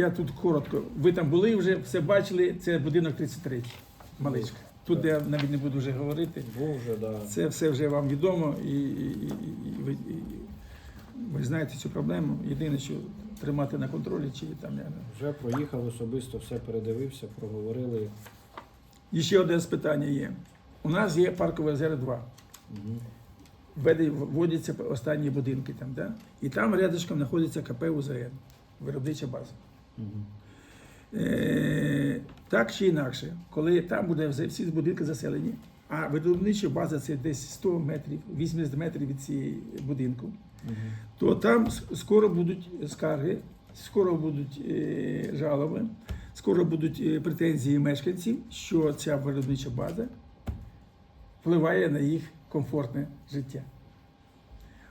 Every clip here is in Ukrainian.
Я тут коротко. Ви там були вже, все бачили. Це будинок 33, маличка. Тут я навіть не буду вже говорити. Був вже, да. Це все вже вам відомо, і, і, і, і, ви, і ви знаєте цю проблему. Єдине, що тримати на контролі, чи там я не. Вже проїхав особисто, все передивився, проговорили. І ще одне питання є. У нас є паркове озеро 2. Угу. Введе- Вводяться останні будинки там, да? і там рядышком знаходиться КП УЗН, виробнича база. Е, так чи інакше, коли там буде всі будинки заселені, а виробнича база це десь 100 метрів, 80 метрів від цієї будинку, Угу. то там скоро будуть скарги, скоро будуть е, жалоби, скоро будуть е, претензії мешканців, що ця виробнича база впливає на їх комфортне життя.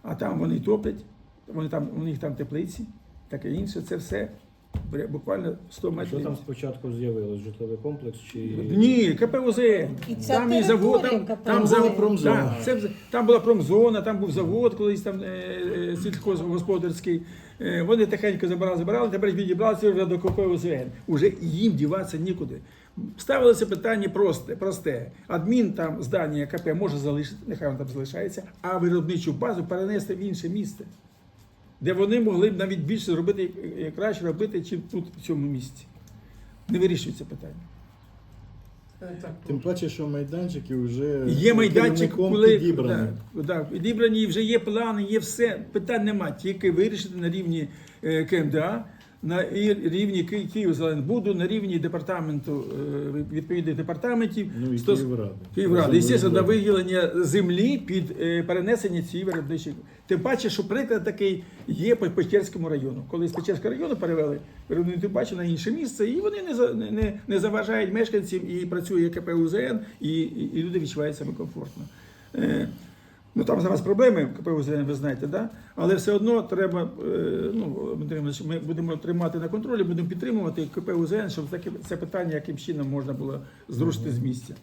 А там вони топлять, вони там, у них там теплиці, таке інше, це все буквально 100 метрів. Що там спочатку з'явилось? Житловий комплекс чи Ні, КПУЗ. І ця Там і завод, там, територія там, КПУЗ. завод, Промзона. Це, вже- там була промзона, там був завод, колись там е, е, сільхозгосподарський. Е, Вони тихенько забирали, забирали, тепер відібралися вже до КПУЗН. Уже їм діватися нікуди. Ставилося питання просте, просте. Адмін там здання КП може залишити, нехай він там залишається, а виробничу базу перенести в інше місце, де вони могли б навіть більше зробити, е, краще робити, ніж тут, в цьому місці. Не вирішується питання. Тим паче, що майданчики вже Є майданчик, коли підібрані. Да, да, підібрані, вже є плани, є все. Питань нема. Тільки вирішити на рівні е, КМДА, на і- рівні Ки- Київзеленбуду, на рівні департаменту е, відповідних департаментів. Ну і Стос- Київради. Київради. Звісно, на виділення землі під е, перенесення цієї виробничої. Тим паче, що приклад такий є по Печерському району. Коли з Печерського району перевели виробництво бачу на інше місце, і вони не, не- не, не заважають мешканцям і працює КП УЗН, і, і, і люди відчувають себе комфортно. Ну там зараз проблеми ви знаєте, да? але все одно треба, е, ну, ми будемо тримати на контролі, будемо підтримувати КП УЗН, щоб таке це питання яким чином можна було зрушити з місця.